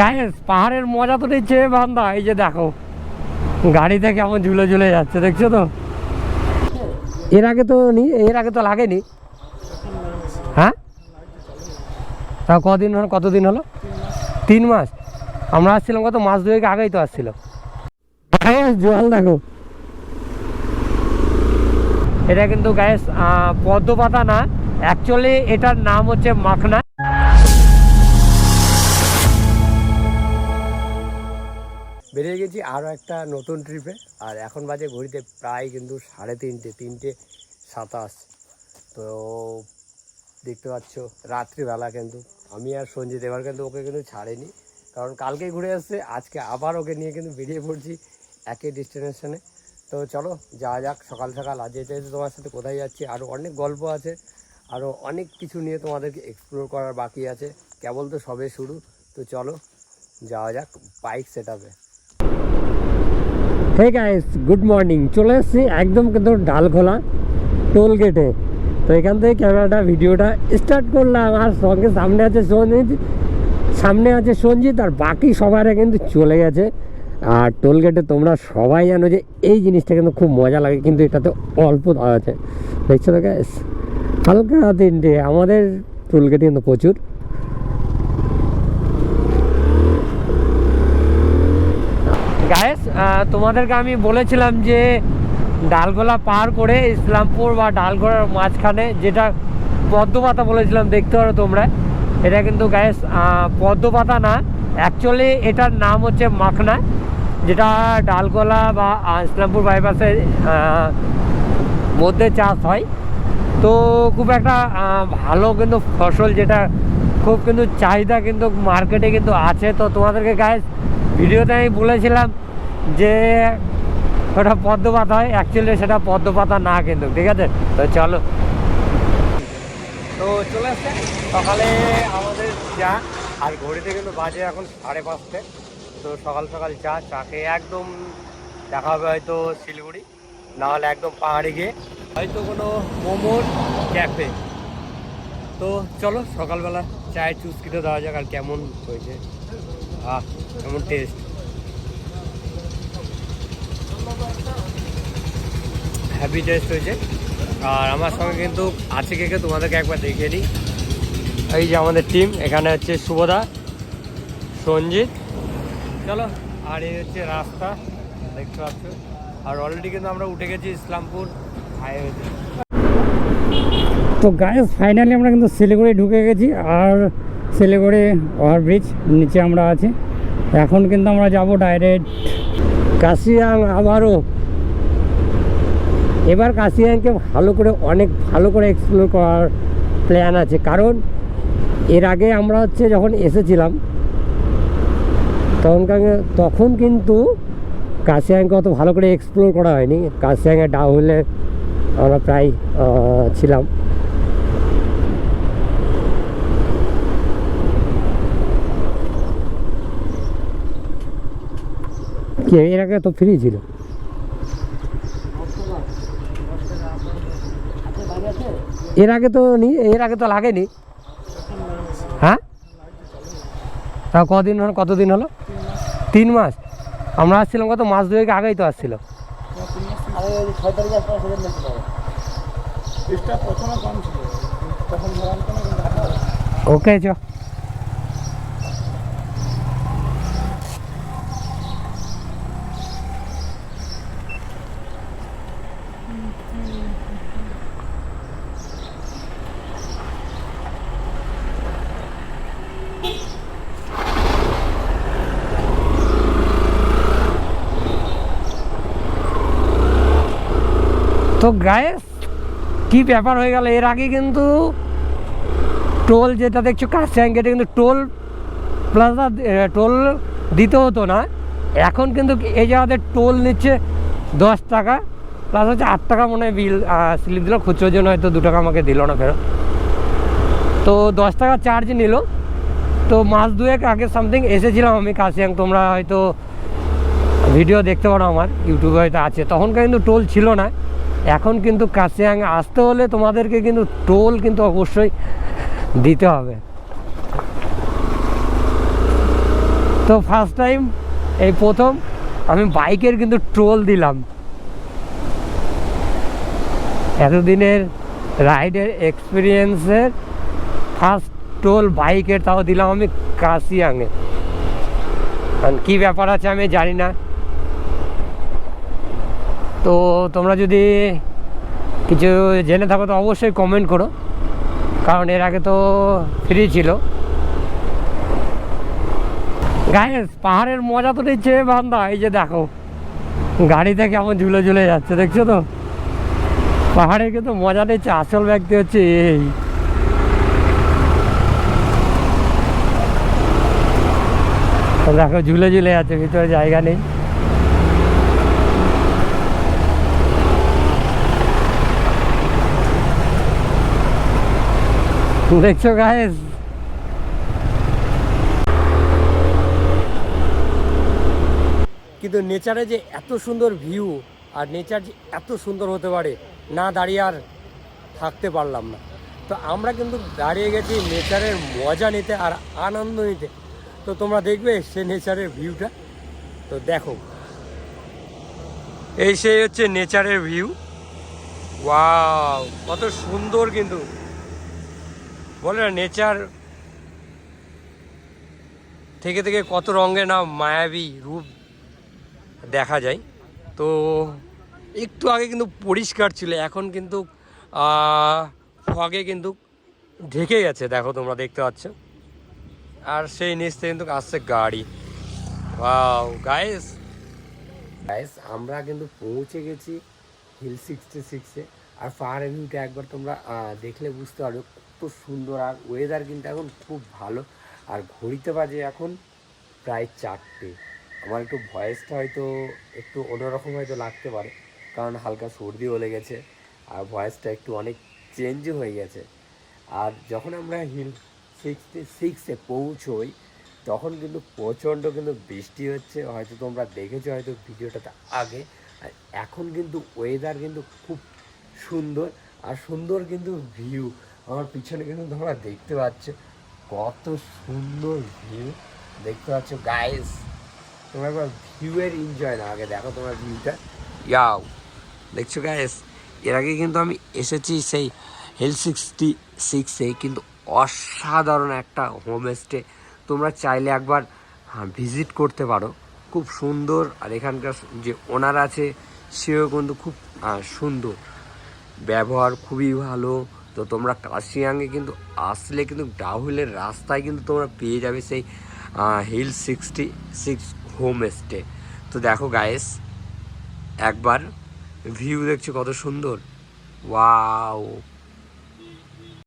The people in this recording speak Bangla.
গায়েস পাহাড়ের মজা তো নিচ্ছে বান্দা, এই যে দেখো। গাড়িতে কেমন ঝুলে ঝুলে যাচ্ছে, দেখছ তো? এর আগে তো নি, এর আগে তো লাগেনি। হ্যাঁ? তা কদিন হলো, কতদিন হলো? তিন মাস। আমরা আসছিলাম কত, মাস দুয়েক আগেই তো আসছিল জল দেখো। এটা কিন্তু গায়েস পদ্ম পাতা না অ্যাকচুয়ালি এটার নাম হচ্ছে মাখনা। বেরিয়ে গেছি আরও একটা নতুন ট্রিপে আর এখন বাজে ঘড়িতে প্রায় কিন্তু সাড়ে তিনটে তিনটে সাতাশ। তো দেখতে পাচ্ছ, রাত্রিবেলা কিন্তু। আমি আর সঞ্জিত এবার কিন্তু ওকে কিন্তু ছাড়েনি। কারণ কালকে ঘুরে আসছে আজকে আবার ওকে নিয়ে কিন্তু বেরিয়ে পড়ছি একই ডেস্টিনেশনে তো চলো, যাওয়া যাক, সকাল সকাল। আজ যেতে যেতে তোমার সাথে কোথায় যাচ্ছি, আরও অনেক গল্প আছে, আরও অনেক কিছু নিয়ে তোমাদেরকে এক্সপ্লোর করার বাকি আছে। কেবল তো সবে শুরু। তো চলো, যাওয়া যাক বাইক সেট আপে হে গাইস গুড মর্নিং চলে এসেছি একদম কিন্তু ডালখোলা টোল গেটে তো এখান থেকে ক্যামেরাটা, ভিডিওটা স্টার্ট করলাম। আর সঙ্গে সামনে আছে সঞ্জিত, সামনে আছে সঞ্জিত, আর বাকি সবাইরা কিন্তু চলে গেছে। আর টোল গেটে তোমরা সবাই জানো যে এই জিনিসটা কিন্তু খুব মজা লাগে, কিন্তু এটাতে অল্প দেওয়া আছে। দেখছ তো গ্যাস হালকা তিনটে আমাদের টোল গেটে কিন্তু প্রচুর। গায়েস তোমাদেরকে আমি বলেছিলাম যে ডালগোলা পার করে ইসলামপুর বা ডালগোলার মাঝখানে যেটা পদ্মপাতা বলেছিলাম, দেখতে পারো তোমরা। এটা কিন্তু গায়েস পদ্মপাতা না অ্যাকচুয়ালি এটার নাম হচ্ছে মাখনা, যেটা ডালগোলা বা ইসলামপুর বাইপাসের মধ্যে চাষ হয়। তো খুব একটা ভালো কিন্তু ফসল যেটা, খুব কিন্তু চাহিদা কিন্তু মার্কেটে কিন্তু আছে। তো তোমাদেরকে গায়ে ভিডিওতে আমি বলেছিলাম যে ওটা পদ্ম পাতা হয় অ্যাকচুয়ালি সেটা পদ্ম পাতা না কিন্তু, ঠিক আছে? তো চলো। তো চলে আসছে, সকালে আমাদের চা, আর ঘড়িতে কিন্তু বাজে এখন সাড়ে পাঁচটে। তো সকাল সকাল চা চা খেয়ে একদম দেখা হবে হয়তো শিলিগুড়ি, নাহলে একদম পাহাড়ে গিয়ে। হয়তো কোনো মোমোর ক্যাফে তো চলো, সকালবেলা চায়ের চুস্কিটা দেওয়া যাক আর কেমন হয়েছে। আহ কেমন টেস্ট হ্যাপি টেস্ট হয়েছে। আর আমার সঙ্গে কিন্তু আছে কে কে, তোমাদেরকে একবার দেখিয়ে দিই। এই যে আমাদের টিম এখানে হচ্ছে শুভদা সঞ্জিত। চলো, আর এই হচ্ছে রাস্তা, দেখতে পাচ্ছ। আর অলরেডি কিন্তু আমরা উঠে গেছি ইসলামপুর হাইওয়েতে তো। গায়ে ফাইনালি আমরা কিন্তু শিলিগুড়ি ঢুকে গেছি। আর শিলিগুড়ি ওভারব্রিজ, নিচে আমরা আছি। এখন কিন্তু আমরা যাব ডাইরেক্ট কাশিয়াং আবারও। এবার কাশিয়াংকে ভালো করে, অনেক ভালো করে এক্সপ্লোর করার প্ল্যান আছে। কারণ এর আগে আমরা হচ্ছে যখন এসেছিলাম তখন তখন কিন্তু কাশিয়াংকে অত ভালো করে এক্সপ্লোর করা হয়নি। কাশিয়াংয়ে ডাউলে আমরা প্রায় ছিলাম। কি? এর আগে তো ফ্রি ছিল। এর আগে তো নি, এর আগে তো লাগেনি। হ্যাঁ? তা কদিন হলো, কতদিন হলো? তিন মাস। আমরা আসছিলাম কত? মাস দুয়েক আগেই তো আসছিল। ওকে, চ। তো গায়ে কি ব্যাপার হয়ে গেল? এর আগে কিন্তু টোল যেটা দেখছ কাশিয়াং গেটে কিন্তু টোল প্লাজা টোল দিতে হতো না। এখন কিন্তু এই জায়গাতে টোল নিচ্ছে দশ টাকা প্লাস হচ্ছে আট টাকা মনে হয় বিল স্লিপ দিল। খুচরোর জন্য হয়তো দু টাকা আমাকে দিল না ফেরত। তো দশ টাকা চার্জ নিল। তো মাস দুয়েক আগে সামথিং এসেছিলাম আমি কাশিয়াং তোমরা হয়তো ভিডিও দেখতে পারো আমার ইউটিউবে হয়তো আছে। তখনকার কিন্তু টোল ছিল না। এখন কিন্তু কাশিয়াং আসতে হলে তোমাদেরকে কিন্তু টোল কিন্তু অবশ্যই দিতে হবে। তো ফার্স্ট টাইম এই প্রথম আমি বাইকের কিন্তু টোল দিলাম। এতদিনের রাইডের এক্সপিরিয়েন্সের ফার্স্ট টোল বাইকের তাও দিলাম আমি কাশিয়াঙে কারণ কী ব্যাপার আছে আমি জানি না। তো তোমরা যদি কিছু জেনে থাকো, তো অবশ্যই কমেন্ট করো। কারণ এর আগে তো ফ্রি ছিল। গায়েস পাহাড়ের মজা তো নিচ্ছে বান্দা। এই যে দেখো, গাড়িতে কেমন ঝুলে ঝুলে যাচ্ছে, দেখছ তো? পাহাড়ে কিন্তু মজা নিচ্ছে, আসল ব্যক্তি হচ্ছে এই। দেখো, ঝুলে ঝুলে যাচ্ছে, ভিতরে জায়গা নেই। দেখছ গায়েস কিন্তু নেচারে যে এত সুন্দর ভিউ আর নেচার যে এত সুন্দর হতে পারে, না দাঁড়িয়ে আর থাকতে পারলাম না। তো আমরা কিন্তু দাঁড়িয়ে গেছি নেচারের মজা নিতে আর আনন্দ নিতে। তো তোমরা দেখবে সে নেচারের ভিউটা তো দেখো। এই সেই হচ্ছে নেচারের ভিউ ওয়াও কত সুন্দর কিন্তু। বলে না, নেচার থেকে থেকে কত রঙের না মায়াবী রূপ দেখা যায়। তো একটু আগে কিন্তু পরিষ্কার ছিল, এখন কিন্তু ফগে কিন্তু ঢেকে গেছে, দেখো তোমরা দেখতে পাচ্ছ। আর সেই নিচ থেকে কিন্তু আসছে গাড়ি। ওয়াও গাইস গাইস আমরা কিন্তু পৌঁছে গেছি হিল সিক্সটি সিক্সে আর পাহাড়ের ভিউটা একবার তোমরা দেখলে বুঝতে পারবে। কত সুন্দর। আর ওয়েদার কিন্তু এখন খুব ভালো। আর ঘড়িতে বাজে এখন প্রায় চারটে। আমার একটু ভয়েসটা হয়তো একটু অন্যরকম হয়তো লাগতে পারে। কারণ হালকা সর্দি হলে গেছে। আর ভয়েসটা একটু অনেক চেঞ্জও হয়ে গেছে। আর যখন আমরা হিল সিক্সটি সিক্সে পৌঁছোই, তখন কিন্তু প্রচণ্ড কিন্তু বৃষ্টি হচ্ছে। হয়তো তোমরা দেখেছ হয়তো ভিডিওটাতে আগে। আর এখন কিন্তু ওয়েদার কিন্তু খুব সুন্দর। আর সুন্দর কিন্তু ভিউ আমার পিছনে কিন্তু তোমরা দেখতে পাচ্ছ, কত সুন্দর ভিউ দেখতে পাচ্ছ গাইস তোমরা একবার ভিউয়ের এনজয় না আগে দেখো তোমার ভিউটা ইয়াও দেখছ গাইস এর আগে কিন্তু আমি এসেছি সেই হিল সিক্সটি সিক্সে কিন্তু অসাধারণ একটা হোমস্টে তোমরা চাইলে একবার ভিজিট করতে পারো। খুব সুন্দর। আর এখানকার যে ওনার আছে, সেও কিন্তু খুব সুন্দর। ব্যবহার খুবই ভালো। তো তোমরা কাশিয়াঙ্গে কিন্তু আসলে কিন্তু ডাহুলের রাস্তায় কিন্তু তোমরা পেয়ে যাবে সেই hill sixty six home stay তো দেখো গায়েস একবার ভিউ দেখছ কত সুন্দর। ওয়াও